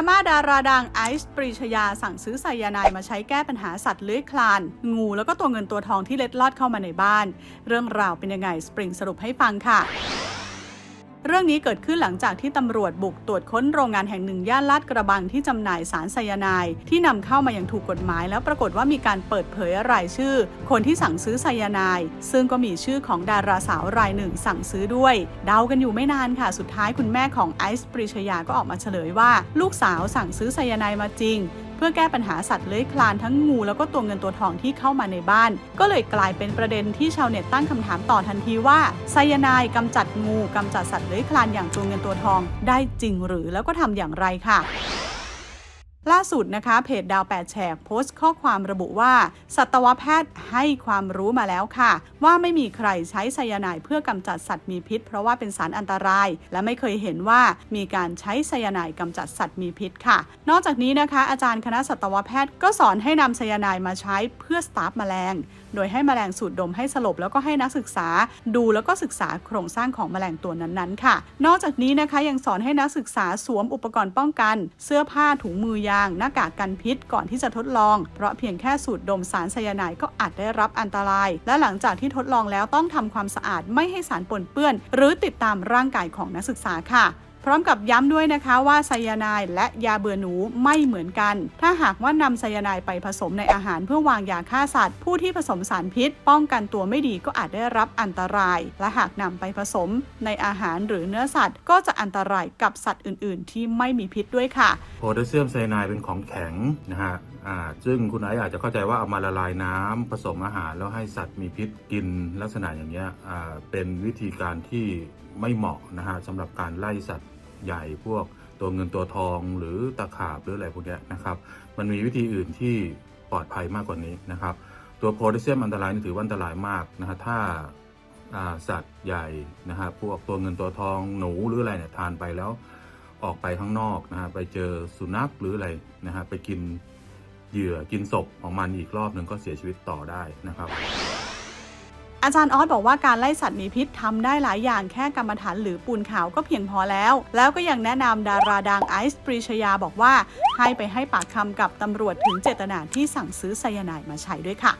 ราม่าดาราดังไอซ์ปรีชยาสั่งซื้อไซยาไนายมาใช้แก้ปัญหาสัตว์เลื้อยคลาน งูแล้วก็ตัวเงินตัวทองที่เล็ดลอดเข้ามาในบ้าน เรื่องราวเป็นยังไงสปริงสรุปให้ฟังค่ะ เรื่องนี้เกิดขึ้นหลังจากที่ตำรวจบุกตรวจค้นโรงงานแห่งหนึ่งย่านลาดกระบังที่จำหน่ายสารไซยาไนด์ที่นำเข้ามาอย่างถูกกฎหมาย แล้วปรากฏว่ามีการเปิดเผยรายชื่อ คนที่สั่งซื้อไซยาไนด์ซึ่งก็มีชื่อของดาราสาวรายหนึ่งสั่งซื้อด้วย เดากันอยู่ไม่นานค่ะ สุดท้ายคุณแม่ของไอซ์ปริชยาก็ออกมาเฉลยว่า ลูกสาวสั่งซื้อไซยาไนด์มาจริง เพื่อแก้ปัญหาสัตว์เลื้อยคลานทั้งงูแล้วก็ตัวเงินตัวทองที่เข้ามาในบ้าน ก็เลยกลายเป็นประเด็นที่ชาวเน็ตตั้งคำถามต่อทันทีว่าไซยานายกำจัดงูกำจัดสัตว์เลื้อยคลานอย่างตัวเงินตัวทอง ได้จริงหรือแล้วก็ทำอย่างไรค่ะ ล่าสุดนะคะ เพจดาวแปดแฉกโพสต์ข้อความระบุว่า สัตวแพทย์ให้ความรู้มาแล้วค่ะ ว่าไม่มีใครใช้ไซยาไนด์เพื่อกำจัดสัตว์มีพิษ เพราะว่าเป็นสารอันตราย และไม่เคยเห็นว่ามีการใช้ไซยาไนด์กำจัดสัตว์มีพิษค่ะ นอกจากนี้นะคะ อาจารย์คณะสัตวแพทย์ก็สอนให้นำไซยาไนด์มาใช้เพื่อสตาร์ฟแมลง โดยให้แมลงสูดดมให้สลบแล้วก็ให้นักศึกษา ดูแล้วก็ศึกษาโครงสร้างของแมลงตัวนั้นๆ ค่ะ นอกจากนี้นะคะยังสอนให้นักศึกษาสวมอุปกรณ์ป้องกัน เสื้อผ้าถุงมือยาง หน้ากากกันพิษก่อนที่จะทดลอง เพราะเพียงแค่สูดดมสารไซยาไนด์ก็อาจได้รับอันตราย และหลังจากที่ทดลองแล้วต้องทำความสะอาดไม่ให้สารปนเปื้อน หรือติดตามร่างกายของนักศึกษาค่ะ ร้อมกับย้ำด้วยนะคะว่าไซยาไนด์และยาเบื่อหนูไม่เหมือนกัน ถ้าหากว่านำไซยาไนด์ไปผสมในอาหารเพื่อวางยาฆ่าสัตว์ ผู้ที่ผสมสารพิษ ป้องกันตัวไม่ดีก็อาจได้รับอันตราย และหากนำไปผสมในอาหารหรือเนื้อสัตว์ ก็จะอันตรายกับสัตว์อื่น ๆ ที่ไม่มีพิษด้วยค่ะโพแทสเซียมไซยาไนด์เป็นของแข็งนะฮะซึ่งคุณไอซ์อาจจะเข้าใจว่าเอามาละลายน้ำผสมอาหารแล้วให้สัตว์มีพิษกินลักษณะอย่างเงี้ยเป็นวิธีการที่ไม่เหมาะนะฮะสำหรับการไล่สัตว์ ใหญ่พวกตัวเงินตัวทองหรือตะขาบหรืออะไรพวกนี้นะครับ มันมีวิธีอื่นที่ปลอดภัยมากกว่านี้นะครับ ตัวโพแทสเซียมอันตรายนี่ถือว่าอันตรายมากนะฮะถ้าาสัตว์ใหญ่นะฮะพวกตัวเงินตัวทองหนูหรืออะไรเนี่ยทานไปแล้วออกไปข้างนอกนะฮะไปเจอสุนัขหรืออะไรนะฮะไปกินเหยื่อกินศพของมันอีกรอบหนึ่งก็เสียชีวิตต่อได้นะครับ อาจารย์ออสบอกว่าการไล่สัตว์มีพิษทำได้หลายอย่างแค่กรรมฐานหรือปูนขาวก็เพียงพอแล้ว แล้วก็ยังแนะนำดาราดังไอซ์ปรีชยาบอกว่า ให้ไปให้ปากคำกับตำรวจถึงเจตนาที่สั่งซื้อไซยาไนด์มาใช้ด้วยค่ะ